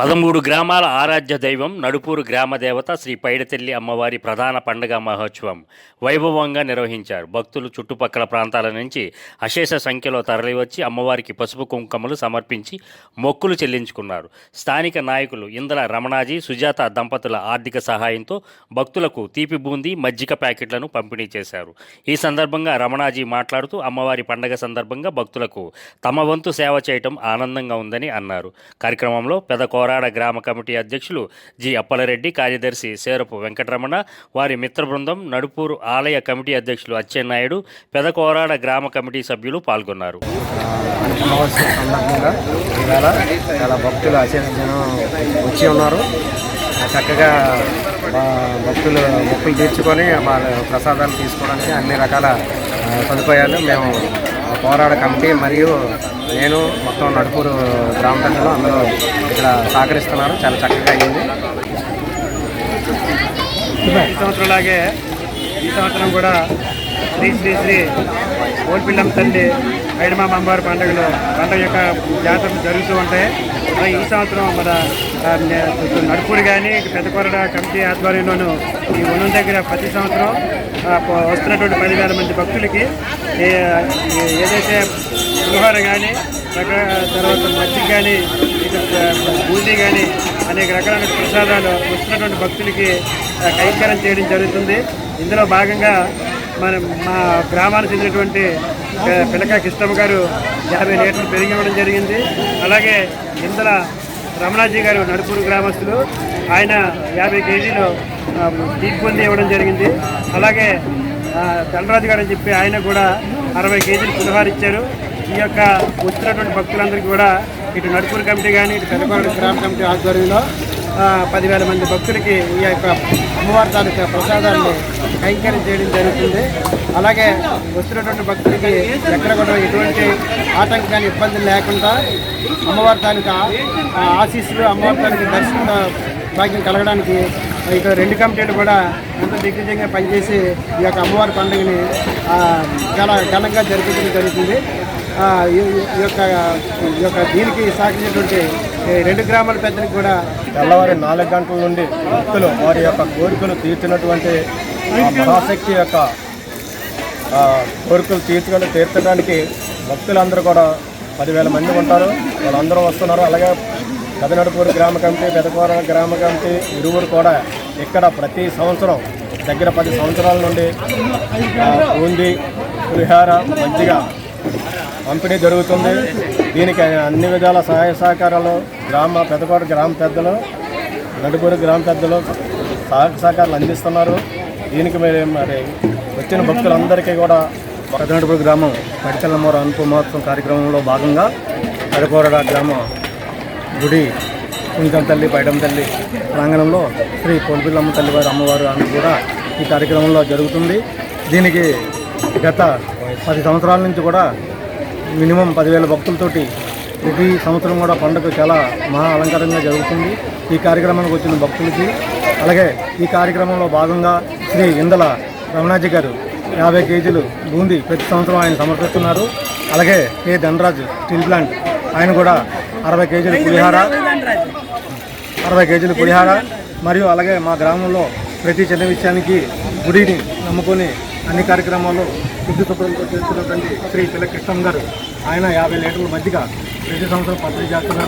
పదమూడు గ్రామాల ఆరాధ్య దైవం నడుపూరు గ్రామ దేవత శ్రీ పైడతల్లి అమ్మవారి ప్రధాన పండుగ మహోత్సవం వైభవంగా నిర్వహించారు. భక్తులు చుట్టుపక్కల ప్రాంతాల నుంచి అశేష సంఖ్యలో తరలివచ్చి అమ్మవారికి పసుపు కుంకుమలు సమర్పించి మొక్కులు చెల్లించుకున్నారు. స్థానిక నాయకులు ఇంద్ర రమణాజీ సుజాత దంపతుల ఆర్థిక సహాయంతో భక్తులకు తీపి బూందీ మజ్జిగ ప్యాకెట్లను పంపిణీ చేశారు. ఈ సందర్భంగా రమణాజీ మాట్లాడుతూ అమ్మవారి పండగ సందర్భంగా భక్తులకు తమ వంతు సేవ చేయటం ఆనందంగా ఉందని అన్నారు. కార్యక్రమంలో పెద కోరాడ గ్రామ కమిటీ అధ్యక్షులు జి అప్పలరెడ్డి కార్యదర్శి సేరపు వెంకటరమణ వారి మిత్ర బృందం నడుపూరు ఆలయ కమిటీ అధ్యక్షులు అచ్చెన్నాయుడు పెద కోరాడ గ్రామ కమిటీ సభ్యులు పాల్గొన్నారు. చాలా భక్తులు వచ్చి ఉన్నారు. చక్కగా భక్తులు మొక్కులు తీర్చుకొని మా ప్రసాదాలు తీసుకోవడానికి అన్ని రకాల సదుపాయాలు మేము పోరాడ కమిటీ మరియు నేను మొత్తం నడుపూరు గ్రామ ప్రజలు అందరూ ఇక్కడ సహకరిస్తున్నారు. చాలా చక్కగా అయ్యింది ఈ సంవత్సరంలాగే ఈ సంవత్సరం కూడా శ్రీ శ్రీ శ్రీ ఓల్పిల్లం తండ్రి ఐడమామ అమ్మవారి పండుగలు పండుగ యొక్క జాతరలు జరుగుతూ ఉంటాయి. ఈ సంవత్సరం మన నడుపుడు కానీ పెద్దకొరడ కమిటీ ఆధ్వర్యంలోనూ ఈ ఉన్న దగ్గర ప్రతి సంవత్సరం వస్తున్నటువంటి పదివేల మంది భక్తులకి ఏదైతే పులిహోర కానీ తర్వాత మజ్జిగ కానీ ఇక బూందీ కానీ అనేక రకాలైన ప్రసాదాలు వస్తున్నటువంటి భక్తులకి కైంకర్యం చేయడం జరుగుతుంది. ఇందులో భాగంగా మన మా గ్రామానికి చెందినటువంటి పి- పిలక కృష్ణమ్మ గారు యాభై లీటర్లు పెరిగి ఇవ్వడం జరిగింది. అలాగే ఇందల రమణాజీ గారు నడుపూరు గ్రామస్తులు ఆయన యాభై కేజీలు ఆ, ఇవ్వడం జరిగింది. అలాగే ఆ, గారు అని చెప్పి ఆయన కూడా అరవై కేజీలు పులిహార ఇచ్చారు. ఈ యొక్క వచ్చినటువంటి భక్తులందరికీ కూడా ఇటు నడుపూరు కమిటీ కానీ ఇటు పెద్దకోట గ్రామ కమిటీ ఆధ్వర్యంలో పదివేల మంది భక్తులకి ఈ యొక్క అమ్మవారి తాలూకా ప్రసాదాన్ని కైంకర్యం చేయడం జరుగుతుంది. అలాగే వస్తున్నటువంటి భక్తులకి ఎక్కడ కూడా ఎటువంటి ఆటంకాన్ని ఇబ్బందులు లేకుండా అమ్మవారి తాలూకా ఆశీస్సులు అమ్మవారి తాలూకా దర్శన భాగ్యం కలగడానికి ఇక్కడ రెండు కమిటీలు కూడా ఎంతో దిగ్విజయంగా పనిచేసి ఈ యొక్క అమ్మవారి పండుగని చాలా ఘనంగా జరుపుకోవడం జరుగుతుంది. ఈ యొక్క ఈ యొక్క దీనికి సాగించేటువంటి రెండు గ్రామాల పెద్దలకు కూడా తెల్లవారి నాలుగు గంటల నుండి భక్తులు వారి యొక్క కోరికలు తీర్చినటువంటి మహాశక్తి యొక్క కోరికలు తీర్చుకొని తీర్చడానికి భక్తులందరూ కూడా పదివేల మంది ఉంటారు. వాళ్ళందరూ వస్తున్నారు. అలాగే పెదనడుపూరు గ్రామ కమిటీ పెదకూర గ్రామ కమిటీ ఇరువురు కూడా ఇక్కడ ప్రతి సంవత్సరం దగ్గర పది సంవత్సరాల నుండి ఉంది బూందీ పులిహార మజ్జిగ పంపిణీ జరుగుతుంది. దీనికి అన్ని విధాల సహాయ సహకారాలు గ్రామ పెద్దకోట గ్రామ పెద్దలు నడుపూరు గ్రామ పెద్దలు సహాయ సహకారాలు అందిస్తున్నారు. దీనికి మరి మరి వచ్చిన భక్తులందరికీ కూడా పెద్దనడుపూరు గ్రామం పడికల్లమ్మవారు అనుపు మహోత్సవం కార్యక్రమంలో భాగంగా పెదకోరడ గ్రామ గుడి కుంకం తల్లి పైడం తల్లి ప్రాంగణంలో శ్రీ పొలిపిల్లమ్మ తల్లి వారి అమ్మవారు అని కూడా ఈ కార్యక్రమంలో జరుగుతుంది. దీనికి గత పది సంవత్సరాల నుంచి కూడా మినిమం పదివేల భక్తులతోటి ప్రతి సంవత్సరం కూడా పండుగ చాలా మహా అలంకారంగా జరుగుతుంది. ఈ కార్యక్రమానికి వచ్చిన భక్తులకి అలాగే ఈ కార్యక్రమంలో భాగంగా శ్రీ ఇందల రమణాజీ గారు యాభై కేజీలు బూందీ ప్రతి సంవత్సరం ఆయన సమర్పిస్తున్నారు. అలాగే కే ధనరాజ్ స్టీల్ ప్లాంట్ ఆయన కూడా అరవై కేజీలు పులిహార అరవై కేజీల పులిహార మరియు అలాగే మా గ్రామంలో ప్రతి చిన్న విషయానికి గుడిని నమ్ముకొని అన్ని కార్యక్రమాలు శుద్ధి శుభ్రంతో చేస్తున్నటువంటి శ్రీ పిల్ల కృష్ణం గారు. ఆయన యాభై లీటర్ల మధ్యగా ప్రతి సంవత్సరం పంపిణీ చేస్తున్నారు.